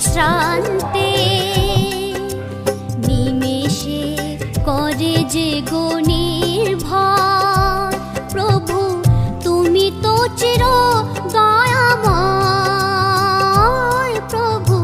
শ্রান্তে নিমেষে করে যে গুণ